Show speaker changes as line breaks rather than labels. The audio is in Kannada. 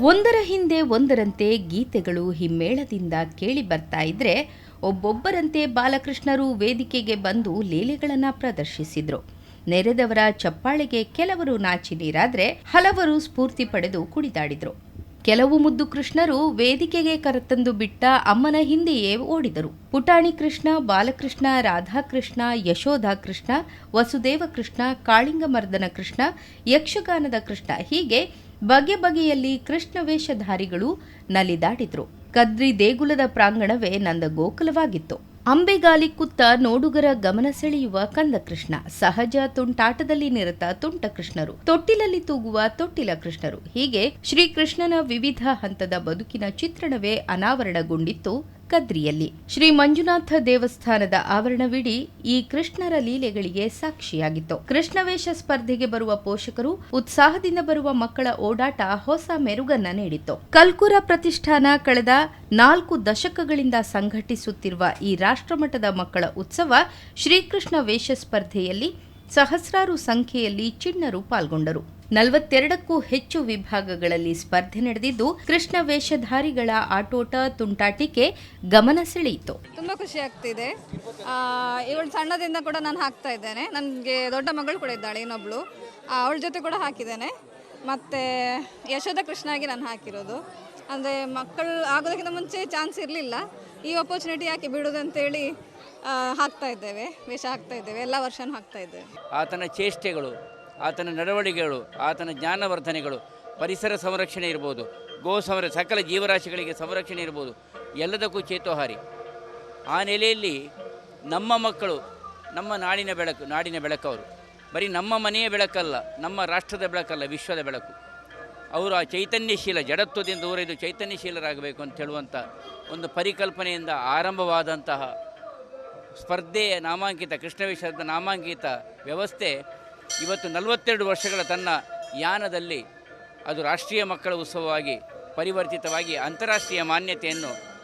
ಒಂದರ ಹಿಂದೆ ಒಂದರಂತೆ ಗೀತೆಗಳು ಹಿಮ್ಮೇಳದಿಂದ ಕೇಳಿ ಬರ್ತಾ ಇದ್ರೆ ಒಬ್ಬೊಬ್ಬರಂತೆ ಬಾಲಕೃಷ್ಣರು ವೇದಿಕೆಗೆ ಬಂದು ಲೀಲೆಗಳನ್ನು ಪ್ರದರ್ಶಿಸಿದ್ರು. ನೆರೆದವರ ಚಪ್ಪಾಳೆಗೆ ಕೆಲವರು ನಾಚಿ ನೀರಾದರೆ ಹಲವರು ಸ್ಫೂರ್ತಿ ಪಡೆದು ಕುಣಿದಾಡಿದರು. ಕೆಲವು ಮುದ್ದು ಕೃಷ್ಣರು ವೇದಿಕೆಗೆ ಕರೆತಂದು ಬಿಟ್ಟ ಅಮ್ಮನ ಹಿಂದೆಯೇ ಓಡಿದರು. ಪುಟಾಣಿ ಕೃಷ್ಣ, ಬಾಲಕೃಷ್ಣ, ರಾಧಾಕೃಷ್ಣ, ಯಶೋಧ ಕೃಷ್ಣ, ವಸುದೇವ ಕೃಷ್ಣ, ಕಾಳಿಂಗಮರ್ದನ ಕೃಷ್ಣ, ಯಕ್ಷಗಾನದ ಕೃಷ್ಣ ಹೀಗೆ ಬಗೆ ಬಗೆಯಲ್ಲಿ ಕೃಷ್ಣ ವೇಷಧಾರಿಗಳು ನಲಿದಾಡಿದ್ರು. ಕದ್ರಿ ದೇಗುಲದ ಪ್ರಾಂಗಣವೇ ನಂದ ಗೋಕುಲವಾಗಿತ್ತು ಅಂಬೆಗಾಲಿ ಕುತ್ತ ನೋಡುಗರ ಗಮನ ಸೆಳೆಯುವ ಕಂದಕೃಷ್ಣ, ಸಹಜ ತುಂಟಾಟದಲ್ಲಿ ನಿರತ ತುಂಟ ಕೃಷ್ಣರು ತೊಟ್ಟಿಲಲ್ಲಿ ತೂಗುವ ತೊಟ್ಟಿಲ ಕೃಷ್ಣರು ಹೀಗೆ ಶ್ರೀಕೃಷ್ಣನ ವಿವಿಧ ಹಂತದ ಬದುಕಿನ ಚಿತ್ರಣವೇ ಅನಾವರಣಗೊಂಡಿತ್ತು ಕದ್ರಿಯಲ್ಲಿ. ಶ್ರೀ ಮಂಜುನಾಥ ದೇವಸ್ಥಾನದ ಆವರಣವಿಡೀ ಈ ಕೃಷ್ಣರ ಲೀಲೆಗಳಿಗೆ ಸಾಕ್ಷಿಯಾಗಿತ್ತು. ಕೃಷ್ಣವೇಷ ಸ್ಪರ್ಧೆಗೆ ಬರುವ ಪೋಷಕರು ಉತ್ಸಾಹದಿಂದ ಬರುವ ಮಕ್ಕಳ ಓಡಾಟ ಹೊಸ ಮೆರುಗನ್ನ ನೀಡಿತ್ತು. ಕಲ್ಕುರ ಪ್ರತಿಷ್ಠಾನ ಕಳೆದ ನಾಲ್ಕು ದಶಕಗಳಿಂದ ಸಂಘಟಿಸುತ್ತಿರುವ ಈ ರಾಷ್ಟ್ರಮಟ್ಟದ ಮಕ್ಕಳ ಉತ್ಸವ ಶ್ರೀಕೃಷ್ಣ ವೇಷ ಸ್ಪರ್ಧೆಯಲ್ಲಿ ಸಹಸ್ರಾರು ಸಂಖ್ಯೆಯಲ್ಲಿ ಚಿಣ್ಣರು ಪಾಲ್ಗೊಂಡರು. ನಲವತ್ತೆರಡಕ್ಕೂ ಹೆಚ್ಚು ವಿಭಾಗಗಳಲ್ಲಿ ಸ್ಪರ್ಧೆ ನಡೆದಿದ್ದು, ಕೃಷ್ಣ ವೇಷಧಾರಿಗಳ ಆಟೋಟ ತುಂಟಾಟಿಕೆ ಗಮನ ಸೆಳೆಯಿತು.
ತುಂಬ ಖುಷಿ ಆಗ್ತಿದೆ. ಇವಳು ಸಣ್ಣದಿಂದ ಕೂಡ ನಾನು ಹಾಕ್ತಾ ಇದ್ದೇನೆ. ನನಗೆ ದೊಡ್ಡ ಮಗಳು ಕೂಡ ಇದ್ದಾಳೆ, ಇನ್ನೊಬ್ಳು. ಅವಳ ಜೊತೆ ಕೂಡ ಹಾಕಿದ್ದೇನೆ. ಮತ್ತು ಯಶೋಧ ಕೃಷ್ಣಾಗಿ ನಾನು ಹಾಕಿರೋದು. ಅಂದರೆ ಮಕ್ಕಳು ಆಗೋದಕ್ಕಿಂತ ಮುಂಚೆ ಚಾನ್ಸ್ ಇರಲಿಲ್ಲ. ಈ ಅಪರ್ಚುನಿಟಿ ಯಾಕೆ ಬಿಡೋದು ಅಂತೇಳಿ ಹಾಕ್ತಾ ಇದ್ದೇವೆ. ವೇಷ ಹಾಕ್ತಾ ಇದ್ದೇವೆ. ಎಲ್ಲ ವರ್ಷನೂ ಹಾಕ್ತಾ ಇದ್ದೇವೆ.
ಆತನ ಚೇಷ್ಟೆಗಳು, ಆತನ ನಡವಳಿಕೆಗಳು, ಆತನ ಜ್ಞಾನವರ್ಧನೆಗಳು, ಪರಿಸರ ಸಂರಕ್ಷಣೆ ಇರ್ಬೋದು, ಗೋ ಸಂರ, ಸಕಲ ಜೀವರಾಶಿಗಳಿಗೆ ಸಂರಕ್ಷಣೆ ಇರ್ಬೋದು, ಎಲ್ಲದಕ್ಕೂ ಚೇತೋಹಾರಿ. ಆ ನೆಲೆಯಲ್ಲಿ ನಮ್ಮ ಮಕ್ಕಳು, ನಮ್ಮ ನಾಡಿನ ಬೆಳಕು, ನಾಡಿನ ಬೆಳಕವರು. ಬರೀ ನಮ್ಮ ಮನೆಯ ಬೆಳಕಲ್ಲ, ನಮ್ಮ ರಾಷ್ಟ್ರದ ಬೆಳಕಲ್ಲ, ವಿಶ್ವದ ಬೆಳಕು. ಅವರು ಆ ಚೈತನ್ಯಶೀಲ, ಜಡತ್ವದಿಂದ ದೂರ ಇದು ಚೈತನ್ಯಶೀಲರಾಗಬೇಕು ಅಂತ ಹೇಳುವಂಥ ಒಂದು ಪರಿಕಲ್ಪನೆಯಿಂದ ಆರಂಭವಾದಂತಹ ಸ್ಪರ್ಧೆಯ ನಾಮಾಂಕಿತ ಕೃಷ್ಣವೇಷದ ನಾಮಾಂಕಿತ ವ್ಯವಸ್ಥೆ ಇವತ್ತು ನಲವತ್ತೆರಡು ವರ್ಷಗಳ ತನ್ನ ಯಾನದಲ್ಲಿ ಅದು ರಾಷ್ಟ್ರೀಯ ಮಕ್ಕಳ ಉತ್ಸವವಾಗಿ ಪರಿವರ್ತಿತವಾಗಿ ಅಂತಾರಾಷ್ಟ್ರೀಯ ಮಾನ್ಯತೆಯನ್ನು